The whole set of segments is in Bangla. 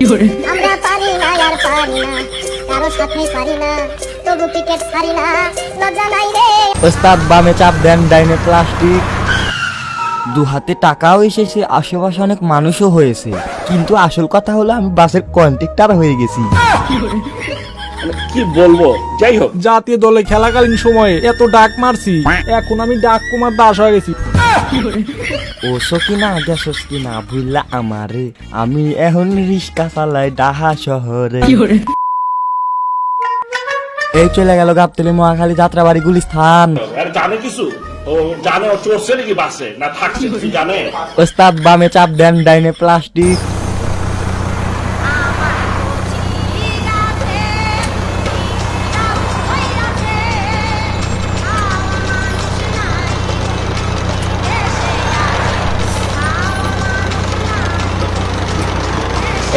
আমরা পারি না আর পারি না কারও সাথে পারি না তবু ক্রিকেট ছাড়ি না লজ্জা নাই রে। ওস্তাদ বামে চাপ দেন ডাইনে প্লাস্টিক। দু হাতে টাকাও এসেছে আশেপাশে অনেক মানুষও হয়েছে। কিন্তু আসল কথা হলো আমি বাসের কন্ট্রাক্টর হয়ে গেছি। কি বলব? যাই হোক। জাতীয় দলে খেলাকালীন সময়ে এত ডাক মারছি এখন আমি ডাক কুমার দাস হয়ে গেছি। ও সকিনা গেছস কিনা ভুললা আমারে। আমি এখন রিস্কা চালাই ডাহা শহরে। এই চলে গেল গাবতলি মহাখালী যাত্রাবাড়ি গুলিস্থান। আর জানে কিছু? ও জানে ও চড়ছে নাকি বাসে? না থাকছে জানে? ওস্তাদ বামে চাপ দেন ডাইনে প্লাস্টিক।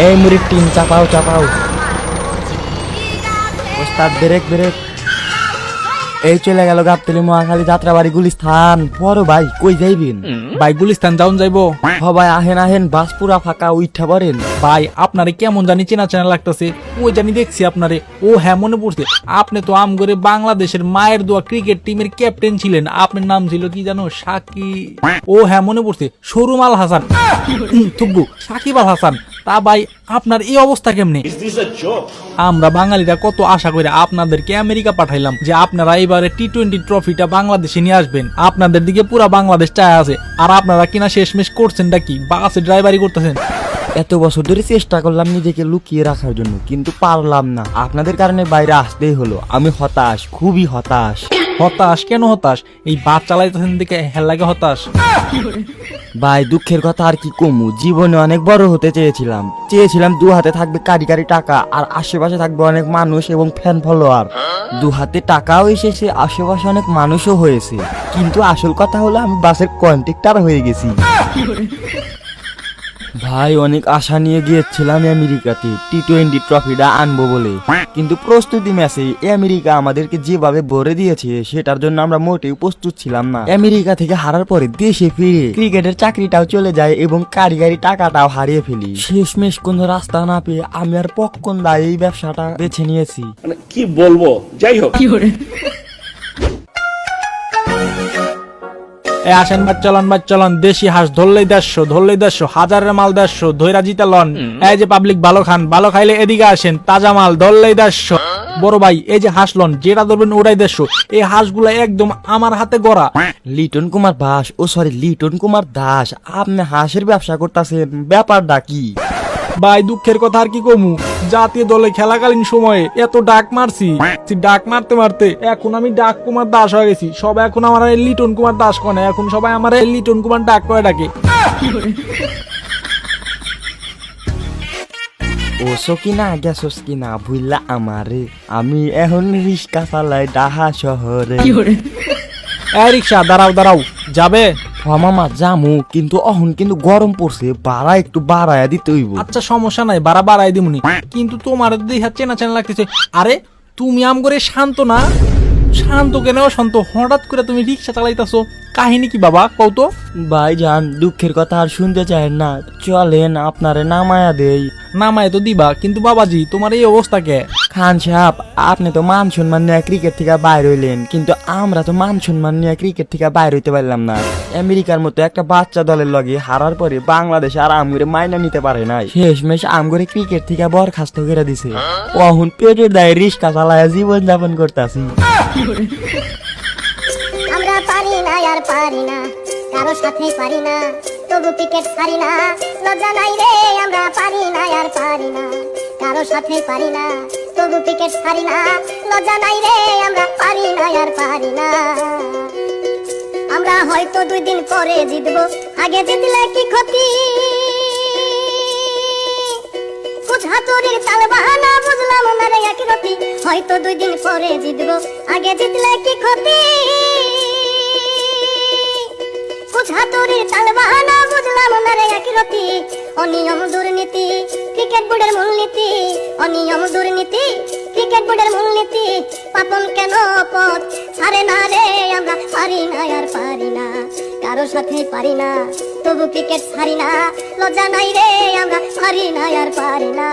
এই মুড়ির টিন চাপাও চাপাও। ওস্তাদ ব্রেক ব্রেক। এই চলে গেল গাবতলি মহাখালী যাত্রাবাড়ি গুলিস্থান। বড় ভাই কই যাইবেন? ভাই গুলিস্তান যাউন যাইবো। সবাই আহেন আহেন বাস পুরা ফাঁকা উঠা পড়েন। ভাই আপনারে কেমন জানি চেনা চেনা লাগতেছে। ওই জানি দেখছি আপনারে। ও হ্যাঁ মনে পড়ছে। আপনি তো আম করে বাংলাদেশের মায়ের দোয়া ক্রিকেট টিমের ক্যাপ্টেন ছিলেন। আপনার নাম ছিল কি জানো? সাকি ও হ্যাঁ মনে পড়ছে। সরুম আল হাসান থুব্বু সাকিব আল হাসান। তা ভাই আপনার এই অবস্থা কেমনে? আমরা বাঙালিরা কত আশা করে আপনাদেরকে আমেরিকা পাঠাইলাম যে আপনারা এবারে টি টোয়েন্টি ট্রফিটা বাংলাদেশে নিয়ে আসবেন। আপনাদের দিকে পুরা বাংলাদেশ চায় আছে। আর আপনারা কিনা শেষমেশ করছেনটা কি? বাসে ড্রাইভারি করতেছেন। এত বছর ধরে চেষ্টা করলাম নিজেকে লুকিয়ে রাখার জন্য কিন্তু পারলাম না। আপনাদের কারণে বাইরে আসতেই হলো। আমি হতাশ খুবই হতাশ। হতাশ? কেন হতাশ? এই বাস চালাইতেছেন দিকে হেল্লাকে হতাশ। ভাই, দুঃখের কথা আর কি কমু? জীবনে অনেক বড় হতে চেয়েছিলাম। চেয়েছিলাম দু হাতে থাকবে কারি কারি টাকা, আর আশেপাশে থাকবে অনেক মানুষ এবং ফ্যান ফলোয়ার দু হাতে টাকাও এসেছে, আশেপাশে অনেক মানুষও হয়েছে। কিন্তু আসল কথা হলো আমি বাসের কন্ট্রাক্টর হয়ে গেছি। ভাই অনেক আশা নিয়ে গিয়েছিলাম আমেরিকাতে। টি টোয়েন্টি ট্রফিটা আনব বলে। কিন্তু প্রস্তুতি ম্যাচে আমেরিকা আমাদেরকে যেভাবে ভরে দিয়েছে সেটার জন্য আমরা মোটেও প্রস্তুত ছিলাম না। আমেরিকা থেকে হারার পরে দেশে ফিরে ক্রিকেটের চাকরিটাও চলে যায় এবং কারিগরি টাকাটাও হারিয়ে ফেলি। শেষমেশ কোন রাস্তা না পেয়ে আমি আর পক্ষণ দা এই ব্যবসাটা বেছে নিয়েছি। মানে কি বলব? যাই হোক। এ আসেন চলন চলন। দেশি হাঁস ধরলেই দেড়শো ধরলেই দেড়শো। হাজারের মাল দেড়শো ধৈরা জিতে লন। এই যে পাবলিক ভালো খান ভালো খাইলে এদিকে আসেন তাজা মাল ধরলেই দেড়শো। বড় ভাই এই যে হাঁস লন যেটা ধরবেন ওটাই দেড়শো। এই হাঁসগুলা একদম আমার হাতে গড়া। লিটন কুমার দাস ও সরি লিটন কুমার দাস আপনি হাঁসের ব্যবসা করতেছেন ব্যাপারটা কি? ভাই দুঃখের কথা আর কি কমু? জাতীয় দলে খেলাকালীন সময়ে এত ডাক মারছি। ডাক মারতে মারতে এখন আমি ডাক কুমার দাস হয়ে গেছি। সব এখন আমার লিটন কুমার দাস কনে। এখন সবাই আমার লিটন কুমার ডাক করে ডাকে। ও সকিনা গেছস কিনা ভুললা আমারে। আমি এখন রিস্কা চালাই ডাহা শহরে। এ রিক্সা দাঁড়াও দাঁড়াও। যাবে? মামা জামু কিন্তু অহন কিন্তু গরম পড়ছে বাড়া একটু বাড়ায়া দিতে হইব। আচ্ছা সমস্যা নাই বাড়া বাড়াই দিমুনি। কিন্তু তোমার দেখা চেনা চেনা লাগতেছে। আরে তুমি আম করে শান্ত না? শান্ত কেন শান্ত হঠাৎ করে তুমি রিক্সা চালাইতাছো। কাহিনী কি বাবা কও তো? ভাই যান দুঃখের কথা আর শুনতে চায় না। চলেন আপনারে নামায়া দেই। নামায় তো দিবা কিন্তু বাবাজি তোমার এই অবস্থা কে? খান সাহেব, আপনি তো মান সম্মান নিয়ে ক্রিকেট থেকে বাইর হইলেন, কিন্তু আমরা তো মান সম্মান নিয়ে ক্রিকেট থেকে বাইর হইতে পারলাম না। আমেরিকার মতো একটা বাচ্চা দলের লগে হারার পরে বাংলাদেশ আর আমগরে মাইনা নিতে পারে নাই। শেষমেশ আমগরে ক্রিকেট থেকে বরখাস্ত করে দিছে। অহন পেটের দায় রিস্কা চালায় জীবন যাপন করতেছি। আমরা পারি না আর পারি না, কারও সাথে পারি না, তবু ক্রিকেট ছাড়ি না। লজ্জা নাই রে, আমরা পারি না আর পারি না, কারও সাথে পারি না। তবু ক্রিকেট ছাড়ি না। লজ্জা নাই রে, আমরা পারি না আর পারি না। আমরা হয়তো দুই দিন পরে জিতবো। আগে জিতলে কি ক্ষতি? কুছাতুরির তাল বাহানা, বুঝলাম না রে একই রতি। হয়তো দুই দিন পরে জিতবো। আগে জিতলে কি ক্ষতি? কুছাতুরির তাল বাহানা, বুঝলাম না রে একই রতি। অনিয়ম দুর্নীতি ক্রিকেট বোর্ডের মূলনীতি, অনিয়ম দুর্নীতি, ক্রিকেট বোর্ডের মূলনীতি পাপন কেন পথ? ছাড়ে না রে, আমরা পারি না আর পারি না কারও সাথে পারি না, তবু ক্রিকেট ছাড়ি না, লজ্জা নাই রে, আমরা পারি না আর পারি না।